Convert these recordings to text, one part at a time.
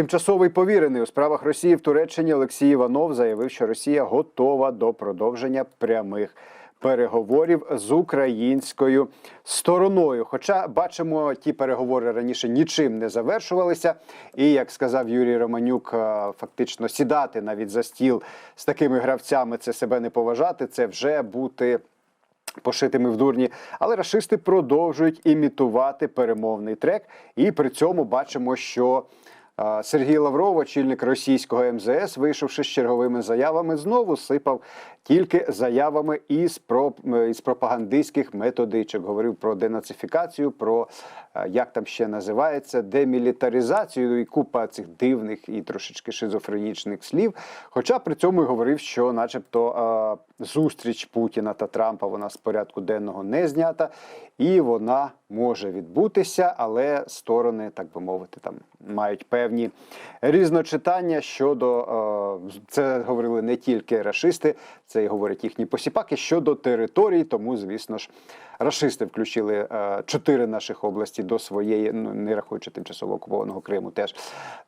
Тимчасовий повірений у справах Росії в Туреччині Олексій Іванов заявив, що Росія готова до продовження прямих переговорів з українською стороною. Хоча бачимо, ті переговори раніше нічим не завершувалися. І як сказав Юрій Романюк, е, фактично сідати навіть за стіл з такими гравцями це себе не поважати, це вже бути. Пошитими в дурні, але рашисти продовжують імітувати перемовний трек, і при цьому бачимо, що Сергій Лавров, очільник російського МЗС, вийшовши з черговими заявами, знову сипав тільки заявами із, про, із пропагандистських методичок. Говорив про денацифікацію, про як там ще називається демілітаризацію і купа цих дивних і трошечки шизофренічних слів. Хоча при цьому й говорив, що, начебто, е, зустріч Путіна та Трампа вона з порядку денного не знята, і вона може відбутися, але сторони, так би мовити, там мають певні різночитання щодо е, це говорили не тільки рашисти, це й говорять їхні посіпаки щодо територій. Тому, звісно ж, рашисти включили е, чотири наших області до своєї, ну не рахуючи тимчасово окупованого Криму, теж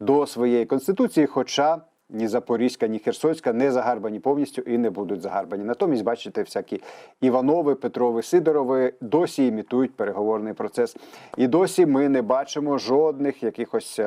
до своєї конституції. Хоча ні Запорізька, ні Херсонська не загарбані повністю і не будуть загарбані. Натомість, бачите, всякі Іванови, Петрови, Сидорови досі імітують переговорний процес. І досі ми не бачимо жодних якихось.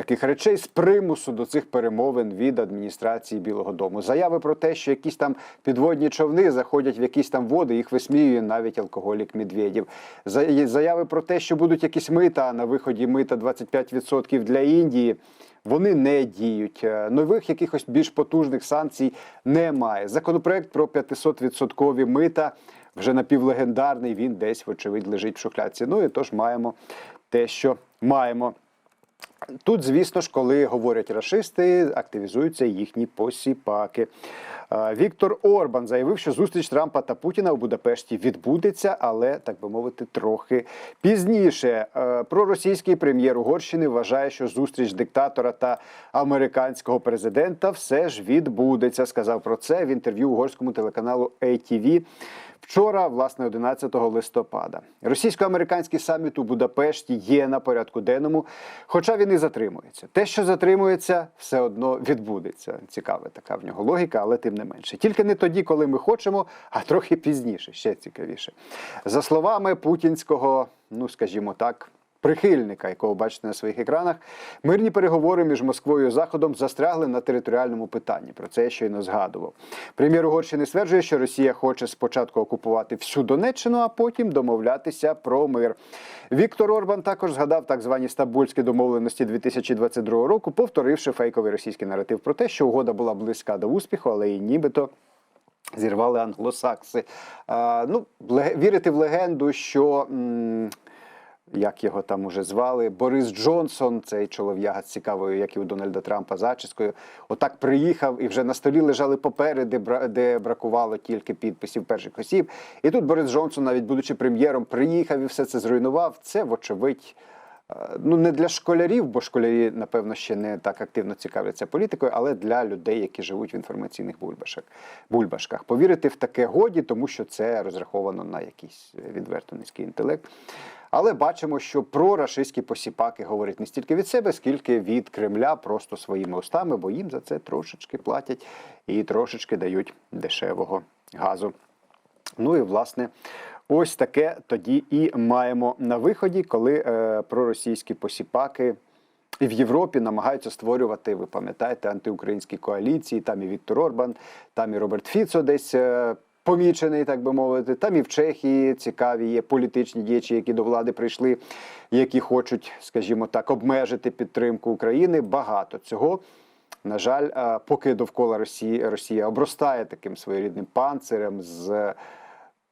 Таких речей з примусу до цих перемовин від адміністрації Білого Дому. Заяви про те, що якісь там підводні човни заходять в якісь там води, їх висміює навіть алкоголік Медведєв. Заяви про те, що будуть якісь мита, на виході мита 25% для Індії. Вони не діють. Е, Нових якихось більш потужних санкцій немає. Законопроект про 500% мита вже напівлегендарний. Він десь, вочевидь, лежить в шухлядці. Ну і тож маємо те, що маємо. Тут, звісно ж, коли говорять рашисти, активізуються їхні посіпаки. Віктор Орбан заявив, що зустріч Трампа та Путіна у Будапешті відбудеться, але так би мовити, трохи пізніше. Проросійський прем'єр Угорщини вважає, що зустріч диктатора та американського президента все ж відбудеться. Сказав про це в інтерв'ю угорському телеканалу ATV. Вчора, власне, 11 листопада, російсько-американський саміт у Будапешті є на порядку денному, хоча він і затримується. Те, що затримується, все одно відбудеться. Цікава така в нього логіка, але тим не менше. Тільки не тоді, коли ми хочемо, а трохи пізніше, ще цікавіше. За словами путінського, ну скажімо так. Прихильника, якого бачите на своїх екранах, мирні переговори між Москвою і Заходом застрягли на територіальному питанні. Про це я щойно згадував. Прем'єр Угорщини стверджує, що Росія хоче спочатку окупувати всю Донеччину, а потім домовлятися про мир. Віктор Орбан також згадав так звані стамбульські домовленості 2022 року, повторивши фейковий російський наратив про те, що угода була близька до успіху, але і нібито. Зірвали англосакси. А, ну, вірити в легенду, що м, як його там уже звали, Борис Джонсон, цей чолов'яга з цікавою, як і у Дональда Трампа, зачіскою, отак приїхав і вже на столі лежали папери, де, де бракувало тільки підписів перших осіб. І тут Борис Джонсон, навіть будучи прем'єром, приїхав і все це зруйнував. Це, вочевидь, е, ну не для школярів, бо школярі, напевно, ще не так активно цікавляться політикою, але для людей, які живуть в інформаційних бульбашах, бульбашках. Повірити в таке годі, тому що це розраховано на якийсь відверто низький інтелект. Але бачимо, що прорашистські посіпаки говорять не стільки від себе, скільки від Кремля просто своїми устами, бо їм за це трошечки платять і трошечки дають дешевого газу. Ну і власне. Ось таке тоді і маємо на виході, коли е, проросійські посіпаки і в Європі намагаються створювати, ви пам'ятаєте, антиукраїнські коаліції. Там і Віктор Орбан, там і Роберт Фіцо десь е, помічений, так би мовити. Там і в Чехії цікаві є політичні діячі, які до влади прийшли, які хочуть, скажімо так, обмежити підтримку України. Багато цього. На жаль, поки довкола Росії Росія обростає таким своєрідним панцирем з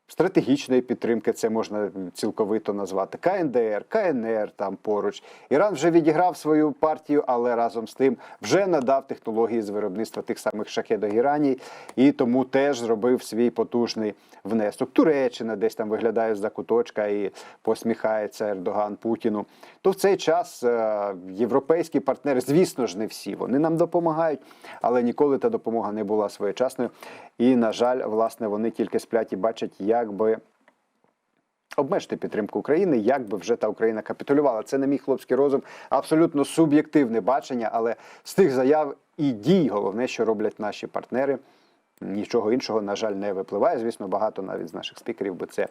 стратегічної підтримки, це можна цілковито назвати. КНДР, КНР там поруч. Іран вже відіграв свою партію, але разом з тим вже надав технології з виробництва тих самих шахедогіраній і тому теж зробив свій потужний внесок. Туреччина десь там виглядає з-за куточка і посміхається Ердоган Путіну. То в цей час е, європейські партнери, звісно ж, не всі вони нам допомагають, але ніколи та допомога не була своєчасною. І, на жаль, власне, вони тільки сплять і бачать, як би обмежити підтримку України, якби вже та Україна капітулювала. Це не мій хлопський розум, абсолютно суб'єктивне бачення, але з тих заяв і дій, головне, що роблять наші партнери. Нічого іншого, на жаль, не випливає. Звісно, багато навіть з наших спікерів би це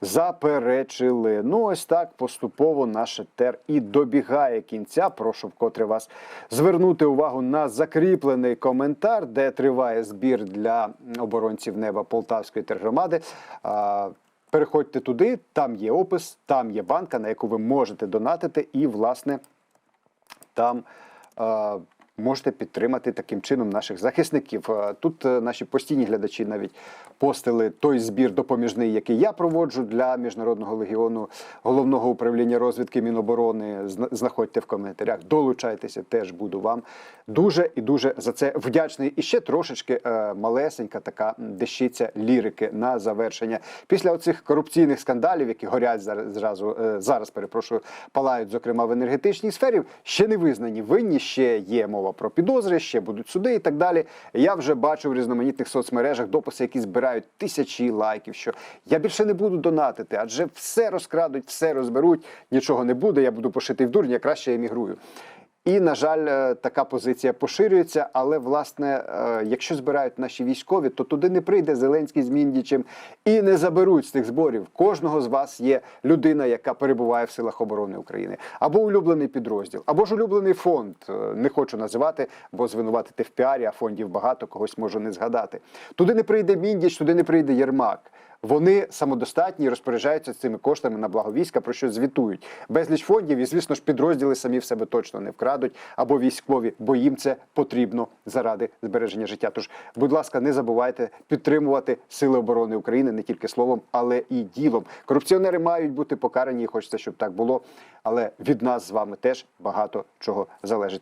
заперечили. Ну, ось так поступово наш тер і добігає кінця. Прошу вкотре вас звернути увагу на закріплений коментар, де триває збір для оборонців неба Полтавської тергромади. Переходьте туди, там є опис, там є банка, на яку ви можете донатити, і, власне, там можете підтримати таким чином наших захисників. Е, Тут е, наші постійні глядачі навіть постили той збір допоміжний, який я проводжу для міжнародного легіону головного управління розвідки Міноборони. Зна- Знаходьте в коментарях, долучайтеся, теж буду вам дуже і дуже за це вдячний. І ще трошечки е, малесенька така дещиця лірики на завершення. Після оцих корупційних скандалів, які горять зараз зразу зараз, перепрошую, палають, зокрема в енергетичній сфері, ще не визнані винні, ще є мова про підозри, ще будуть суди і так далі. Я вже бачу в різноманітних соцмережах дописи, які збирають тисячі лайків. Що я більше не буду донатити, адже все розкрадуть, все розберуть, нічого не буде. Я буду пошитий в дурні, я краще емігрую. І, на жаль, е, така позиція поширюється. Але, власне, е, якщо збирають наші військові, то туди не прийде Зеленський з Міндічем і не заберуть з тих зборів. Кожного з вас є людина, яка перебуває в силах оборони України, або улюблений підрозділ, або ж улюблений фонд. Е, Не хочу називати, бо звинуватити в піарі, а фондів багато, когось можу не згадати. Туди не прийде Міндіч, туди не прийде Єрмак. Вони самодостатні розпоряджаються цими коштами на благо війська, про що звітують. Безліч фондів, і звісно ж, підрозділи самі в себе точно не вкрадуть або військові, бо їм це потрібно заради збереження життя. Тож, будь ласка, не забувайте підтримувати сили оборони України не тільки словом, але і ділом. Корупціонери мають бути покарані, і хочеться, щоб так було. Але від нас з вами теж багато чого залежить.